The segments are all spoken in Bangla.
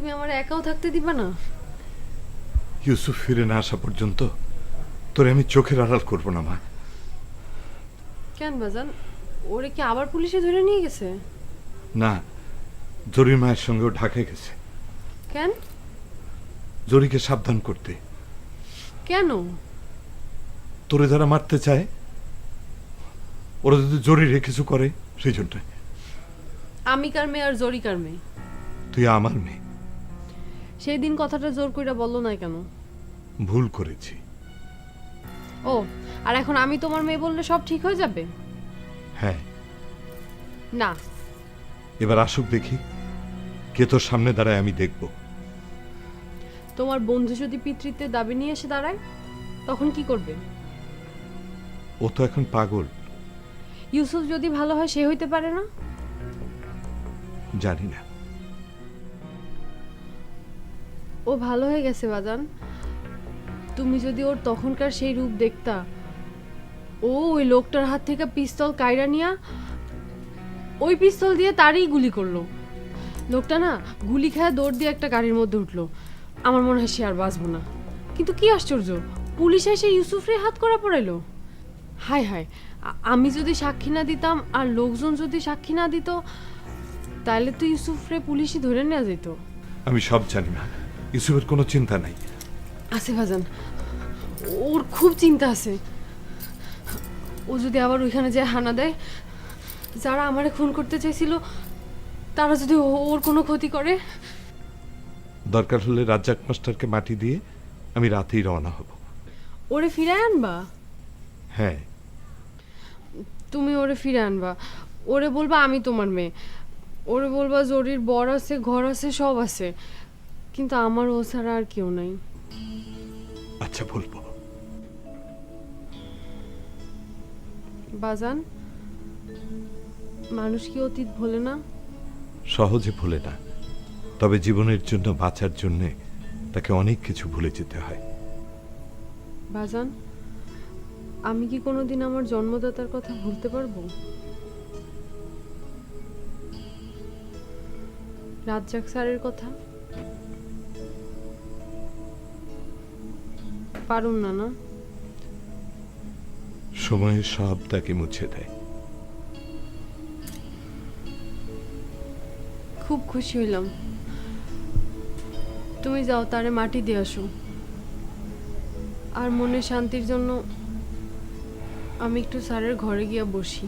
তুমি আমার একাও থাকতে দিবা না? ইউসুফ ফিরে না আসা পর্যন্ত তোরে আমি চোখের আড়াল করব না মা। কেন বাজান? ওরে কি আবার পুলিশে ধরে নিয়ে গেছে? না জরির মায়ের সঙ্গেও ঢাকায় গেছে। কেন? জরিকে সাবধান করতে। কেন? তোরে যারা মারতে চায় ওরা যদি জরিরে কিছু করে সেই জন্য। আমি কার মেয়ে আর জরি কার মেয়ে? তুই আমার মেয়ে। সেই দিন কথাটা জোর কইরা বলল না কেন? ভুল করেছি। ও আর এখন আমি তোমার মেয়ে বললে সব ঠিক হয়ে যাবে? হ্যাঁ। না। এবার আসুক দেখি কে তোর সামনে দাঁড়ায় আমি দেখব। তোমার বন্ধু যদি পিতৃত্বের দাবি নিয়ে এসে দাঁড়ায় তখন কি করবে? ও তো এখন পাগল। ইউসুফ যদি ভালো হয় সে হইতে পারে না? জানি না। ও ভালো হয়ে গেছে, বাজান। তুমি যদি ওর তখনকার সেই রূপ দেখতা, ও ওই লোকটার হাত থেকে পিস্তল কায়রা নিয়া ওই পিস্তল দিয়ে তারই গুলি করল। লোকটা না গুলি খায় দৌড় দিয়ে একটা গাড়ির মধ্যে উঠল। আমার মনে হয় সে আর বাঁচবো না। কিন্তু কি আশ্চর্য, পুলিশ এসে ইউসুফরে হাত করা পড়াইলো। হায় হায় আমি যদি সাক্ষী না দিতাম আর লোকজন যদি সাক্ষী না দিত তাহলে তো ইউসুফরে পুলিশই ধরে নেওয়া যেত আমি সব জানি না ইউসুফের কোনো চিন্তা নাই। আছে ভাজান। ওর খুব চিন্তা আছে। ও যদি আবার ওইখানে যায় হানা দেয় যারা আমারে খুন করতে চাইছিল তারা যদি ওর কোনো ক্ষতি করে? দরকার হলে রাজ্জাক মাস্টারকে মাটি দিয়ে আমি রাতেই রওনা হব। ওরে ফিরে আনবা? হ্যাঁ। তুমি ওরে ফিরে আনবা। ওরে বলবা আমি তোমার মেয়ে। ওরে বলবা জরির বর আছে ঘর আছে সব আছে। কিন্তু আমার ও ছাড়া আর কেউ নাই। আচ্ছা বলব। বাজান মানুষ কি অতীত ভোলে না? সহজে ভুলে না। তবে জীবনের জন্য বাঁচার জন্যে তাকে অনেক কিছু ভুলে যেতে হয়। বাজান আমি কি কোনোদিন আমার জন্মদাতার কথা ভুলতে পারব? রাজ্জাক স্যারের কথা? পারুন না না? সময়ের সব তাকে মুছে দেয়। খুব খুশি হইলাম। তুমি যাও তারে মাটি দিয়ে আসো। আর মনে শান্তির জন্য আমি একটু স্যারের ঘরে গিয়া বসি।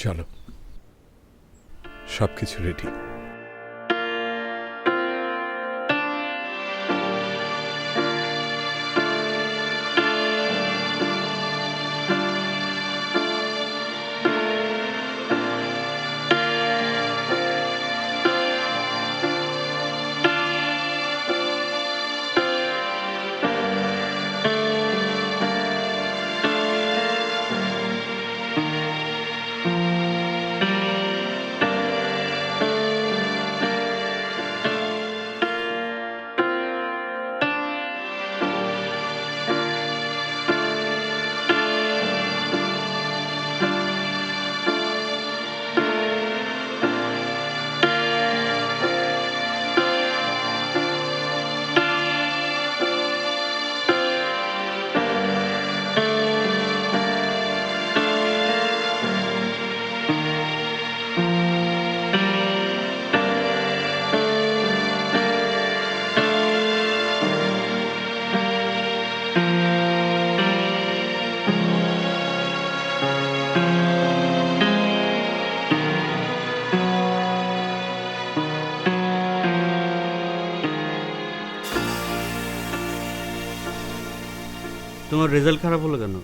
চলো সব কিছু রেডি তোমার রেজাল্ট খারাপ হলো কেন?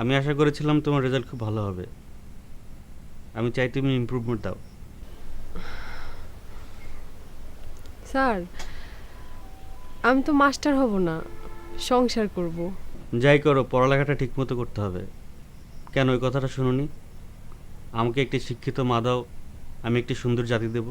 আমি আশা করেছিলাম তোমার রেজাল্ট খুব ভালো হবে। আমি চাই তুমি ইমপ্রুভমেন্ট দাও। স্যার আমি তো মাস্টার হব না সংসার করব। যাই করো পড়ালেখাটা ঠিকমতো করতে হবে। কেন ওই কথাটা শুনুনি? আমাকে একটি শিক্ষিত মা দাও আমি একটি সুন্দর জাতি দেব।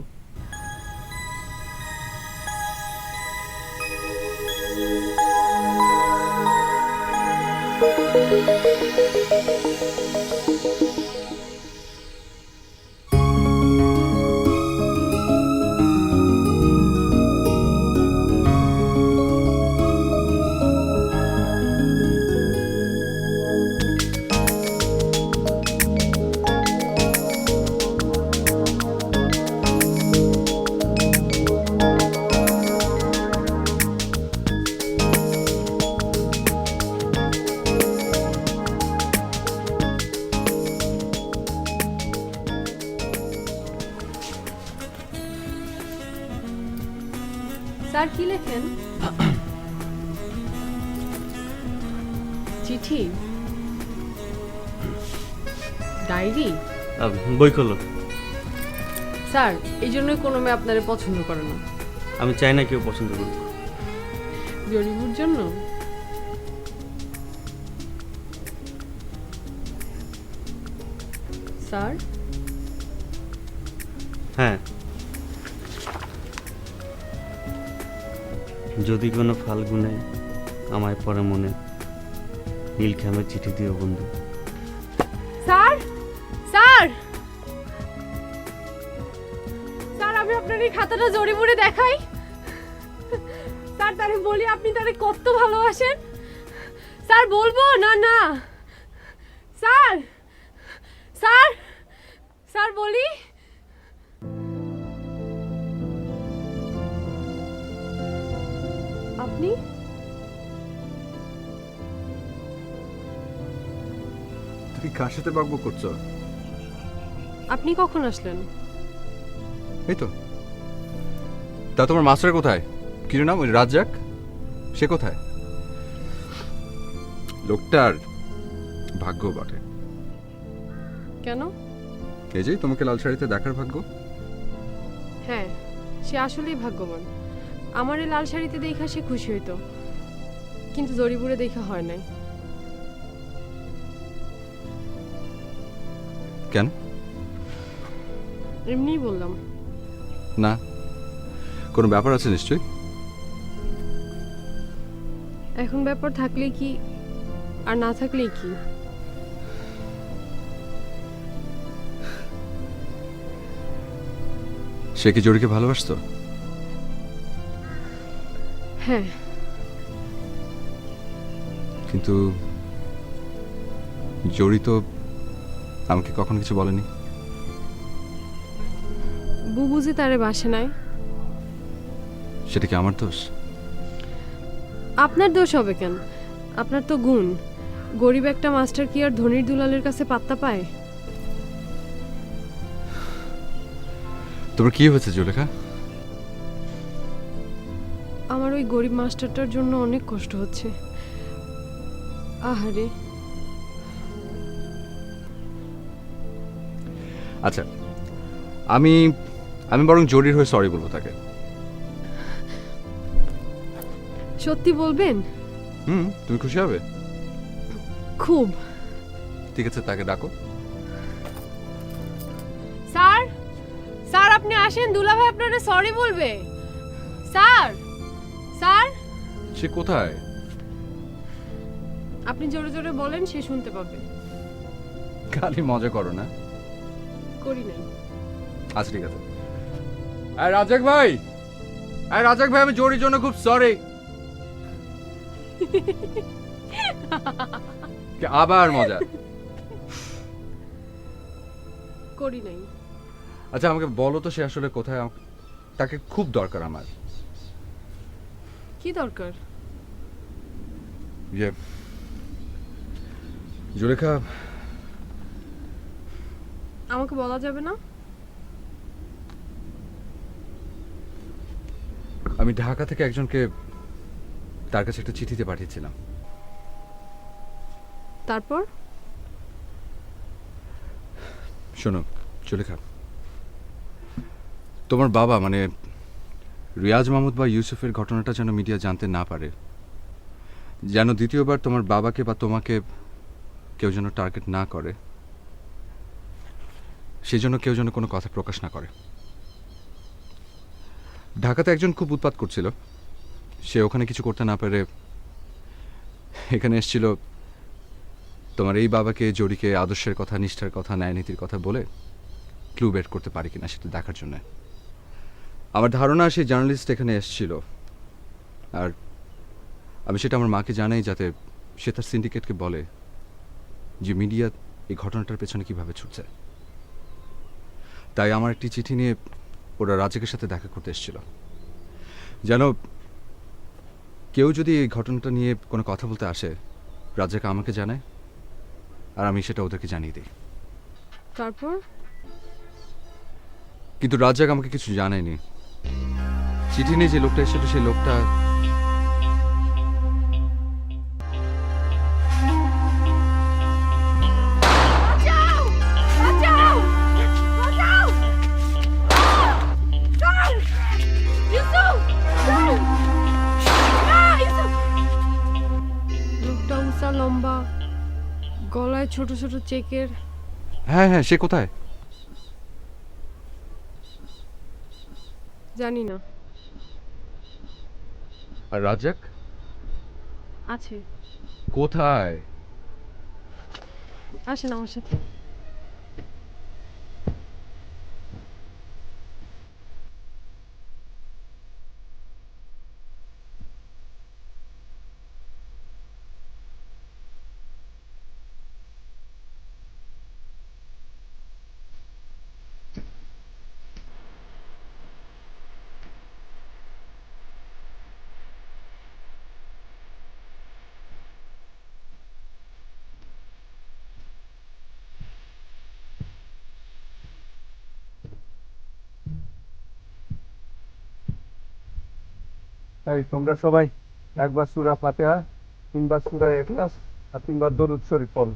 বই খোলো। স্যার এই জন্যই কোনো মেয়ে আপনারে পছন্দ করে না। আমি চাই না কেউ পছন্দ করুক। জরিবুর জন্য? স্যার? হ্যাঁ। যদি কোনো ফাল্গুনে আমায় পরে মনে নীল খামের চিঠি দিও বন্ধু। এই খাতাটা জরিমুড়ে দেখাই। স্যার তারে বলি আপনি তারে কত ভালোবাসেন? স্যার বলব? না না। স্যার স্যার স্যার বলি। আপনি? তুমি কার সাথে বাকবো করছ? আপনি কখন আসলেন? এই তো। তা তোমার মাস্টার কোথায়? কি নাম? ওই রাজ্জাক? সে কোথায়? লোকটার ভাগ্য বটে। কেন? এই যে তোমাকে লাল শাড়িতে দেখার ভাগ্য? হ্যাঁ সে আসলেই ভাগ্যবান। আমার এই লাল শাড়িতে দেখা সে খুশি হইতো। কিন্তু জরিপুরে দেখা হয় নাই। কেন? এমনিই বললাম। না। কোনো ব্যাপার আছে নিশ্চয়ই? এখন ব্যাপার থাকলে কি আর না থাকলেই কি? সে কি জড়িকে ভালোবাসতো? হ্যাঁ। কিন্তু জড়ি তো আমাকে কখনো কিছু বলেনি। বুবুজি তারে বাসে নাই। সেটা কি আমার দোষ? আপনার দোষ হবে কেন? আপনার তো গুণ। গরিব একটা মাস্টার কি আর ধনির দুলালের কাছে পাত্তা পায়? তোমার কি হয়েছে জুলেখা? আমার ওই গরিব মাস্টারটার জন্য অনেক কষ্ট হচ্ছে। আহারে। আচ্ছা আমি আমি বরং জরির হয়ে সরি বলব তাকে। সত্যি বলবেন? হুম তুমি খুশি হবে? খুব। ঠিক আছে তাকে ডাকো। স্যার স্যার আপনি আসেন দুলাভাই আপনারা সরি বলবে। Sir sir. সে কোথায়? আপনি জোরে জোরে বলেন সে শুনতে পাবে। খালি মজা করো না। করি নাই। আচ্ছা ঠিক আছে। আর রাজাক ভাই আর রাজাক ভাই আমি জরির জন্য খুব সরি আবার মজা। করি নাই। আচ্ছা আমাকে বলো তো সে আসলে কোথায় আম- তাকে খুব দরকার আমার। কি দরকার? ইয়ে জুলেখা আমাকে বলা যাবে না? আমি ঢাকা থেকে একজনকে তার কাছে একটা চিঠিতে পাঠিয়েছিলাম। তারপর? শোনো জুলেখা তোমার বাবা মানে রিয়াজ মাহমুদ বা ইউসুফের ঘটনাটা যেন মিডিয়া জানতে না পারে যেন দ্বিতীয়বার তোমার বাবাকে বা তোমাকে কেউ যেন টার্গেট না করে সেজন্য কেউ যেন কোনো কথা প্রকাশ না করে। ঢাকাতে একজন খুব উৎপাত করছিল। সে ওখানে কিছু করতে না পেরে এখানে এসেছিল তোমার এই বাবাকে জড়িকে আদর্শের কথা, নিষ্ঠার কথা, ন্যায়নীতির কথা বলে ক্লু বের করতে পারি কিনা সেটা দেখার জন্য। আমার ধারণা সেই জার্নালিস্ট এখানে এসেছিল। আর আমি সেটা আমার মাকে জানাই যাতে সে তার সিন্ডিকেটকে বলে যে মিডিয়া এই ঘটনাটার পেছনে কীভাবে ছুটছে। তাই আমার একটি চিঠি নিয়ে ওরা রাজাকের সাথে দেখা করতে এসেছিল। যেন কেউ যদি এই ঘটনাটা নিয়ে কোনো কথা বলতে আসে রাজাকে আমাকে জানায় আর আমি সেটা ওদেরকে জানিয়ে দিই। তারপর? কিন্তু রাজাক আমাকে কিছু জানায়নি। চিঠি নিয়ে যে লোকটা এসেছিল সেই লোকটা ছোট ছোট চেকের। হ্যাঁ হ্যাঁ সে কোথায়? জানি না। আর রাজাক আছে। কোথায়? আসেন আমার সাথে। এই তোমরা সবাই একবার সুরা ফাতেহা তিনবার সুরা এখলাস আর তিনবার দরুদ শরীফ পড়ো।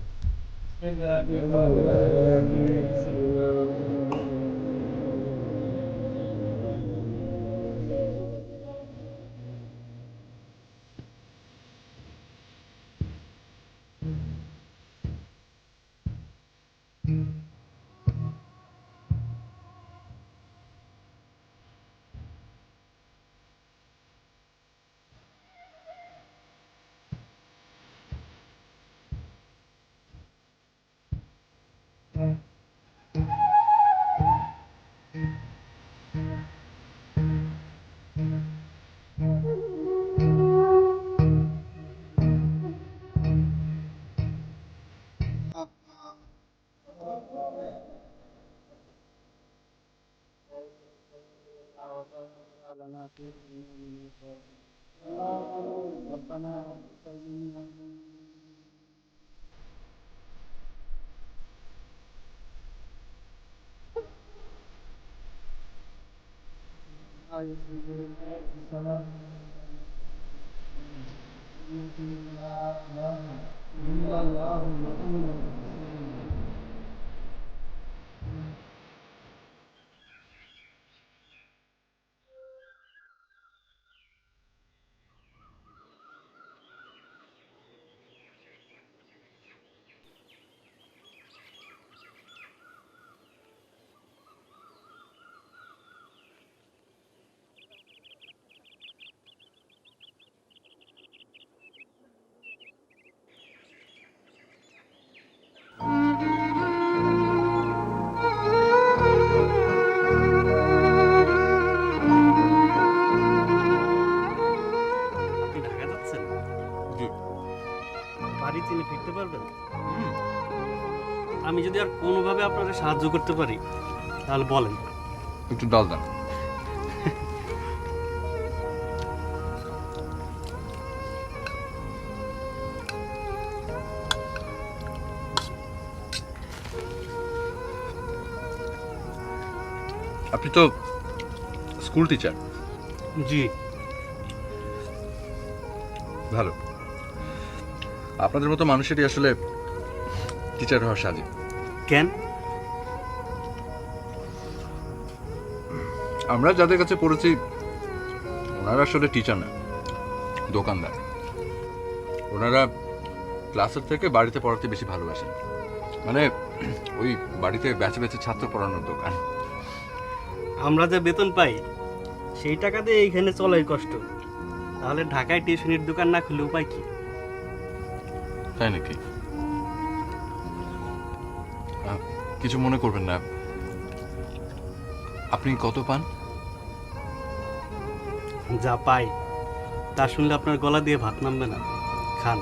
ربنا اغفر لنا ربنا اغفر لنا اللهم صل চিনে ফিরতে পারবেন? আমি যদি আর কোনোভাবে আপনাকে সাহায্য করতে পারি তাহলে বলেন। একটু ডাল দেন আপনি তো স্কুল টিচার। জি। ভালো। আপনাদের মতো মানুষেরই আসলে টিচার হওয়ার সাজে। কেন? আমরা যাদের কাছে পড়েছি ওনারা আসলে টিচার না দোকানদার। ওনারা ক্লাসের থেকে বাড়িতে পড়াতে বেশি ভালোবাসেন। মানে ওই বাড়িতে বেঁচে বেঁচে ছাত্র পড়ানোর দোকান। আমরা যে বেতন পাই সেই টাকা দিয়ে এইখানে চলাই কষ্ট। তাহলে ঢাকায় টিউশনির দোকান না খুলে উপায় কি? তাই নাকি? কিছু মনে করবেন না। আপনি কত পান? যা পাই, তা শুনলে আপনার গলা দিয়ে ভাত নামবে না। খান।